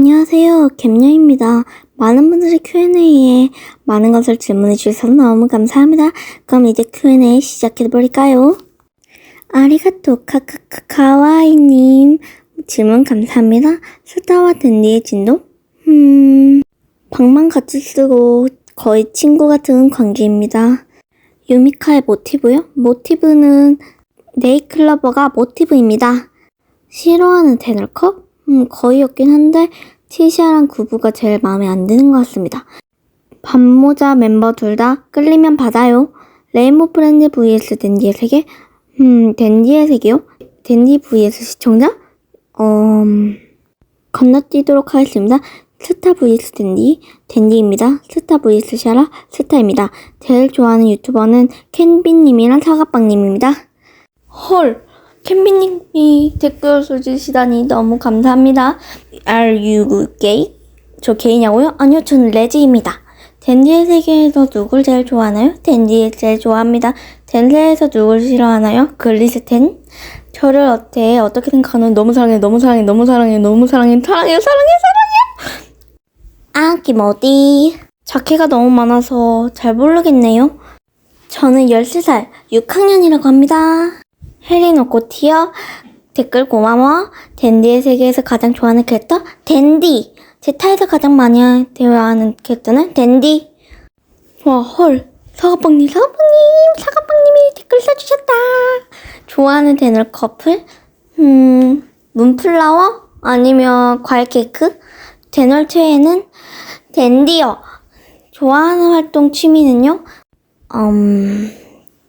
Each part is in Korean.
안녕하세요. 겜녀입니다. 많은 분들이 Q&A에 많은 것을 질문해 주셔서 너무 감사합니다. 그럼 이제 Q&A 시작해 볼까요? 아리가또 카카카 카와이님 질문 감사합니다. 스타와 댄디의 진도? 음 방만 같이 쓰고 거의 친구 같은 관계입니다. 유미카의 모티브요? 모티브는 네이클러버가 모티브입니다. 싫어하는 테널컵? 음, 거의 없긴 한데 티샤랑 구부가 제일 마음에 안 드는 것 같습니다. 밤모자 멤버 둘 다 끌리면 받아요. 레인보 프렌즈 vs 댄디의 세계? 음, 댄디의 세계요? 댄디 vs 시청자? 음, 건너뛰도록 하겠습니다. 스타 vs 댄디, 댄디입니다. 스타 vs 샤라, 스타입니다. 제일 좋아하는 유튜버는 캔비님이랑 사과빵님입니다. 헐! 캔비님이 댓글 써주시다니 너무 감사합니다. Are you gay? 저 게이냐고요? 아니요, 저는 레지입니다. 댄디의 세계에서 누굴 제일 좋아하나요? 댄디를 제일 좋아합니다. 댄세에서 누굴 싫어하나요? 글리스텐? 저를 어때? 어떻게 생각하는? 너무 사랑해, 너무 사랑해, 너무 사랑해, 너무 사랑해, 사랑해, 사랑해, 사랑해! 아, 김 어디. 자켓가 너무 많아서 잘 모르겠네요. 저는 13살, 6학년이라고 합니다. 헬리노코 티어 댓글 고마워. 댄디의 세계에서 가장 좋아하는 캐릭터 댄디. 제 타에서 가장 많이 대화하는 캐릭터는 댄디. 와 헐. 사과빵님 사과빵님 사과빵님이 댓글 써주셨다. 좋아하는 데널 커플? 음 문플라워 아니면 과일 케이크? 데널 최애는 댄디요. 좋아하는 활동 취미는요? 음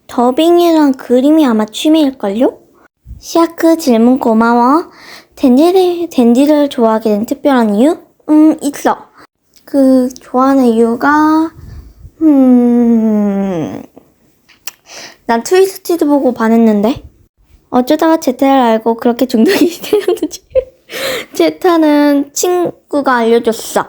더빙이랑 그림이 아마 취미일걸요? 시아크 질문 고마워. 댄디를, 댄디를 좋아하게 된 특별한 이유? 음, 있어. 그, 좋아하는 이유가, 음, 난 트위스티드 보고 반했는데? 어쩌다가 제타를 알고 그렇게 중독이 되었는지. 제타는 친구가 알려줬어.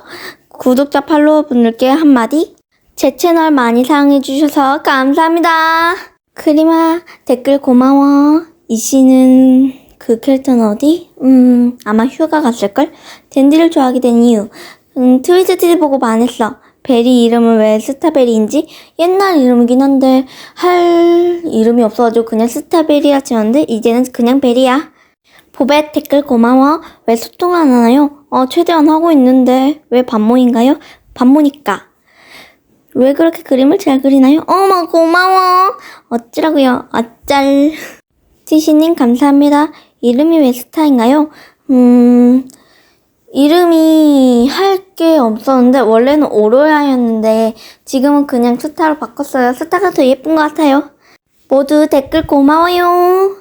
구독자 팔로워 분들께 한마디? 제 채널 많이 사랑해주셔서 감사합니다. 크리마 댓글 고마워. 이 씨는 그 캐릭터는 어디? 음, 아마 휴가 갔을걸? 댄디를 좋아하게 된 이유. 음, 트위스티드 보고 반했어. 베리 이름은 왜 스타베리인지? 옛날 이름이긴 한데, 할 이름이 없어가지고 그냥 스타베리라 지었는데, 이제는 그냥 베리야. 보벳 댓글 고마워. 왜 소통을 안 하나요? 어, 최대한 하고 있는데, 왜 반모인가요? 반모니까. 왜 그렇게 그림을 잘 그리나요? 어머, 고마워. 어찌라고요? 어쩔. 티시님, 감사합니다. 이름이 왜 스타인가요? 음, 이름이 할 게 없었는데, 원래는 오로라였는데, 지금은 그냥 스타로 바꿨어요. 스타가 더 예쁜 것 같아요. 모두 댓글 고마워요.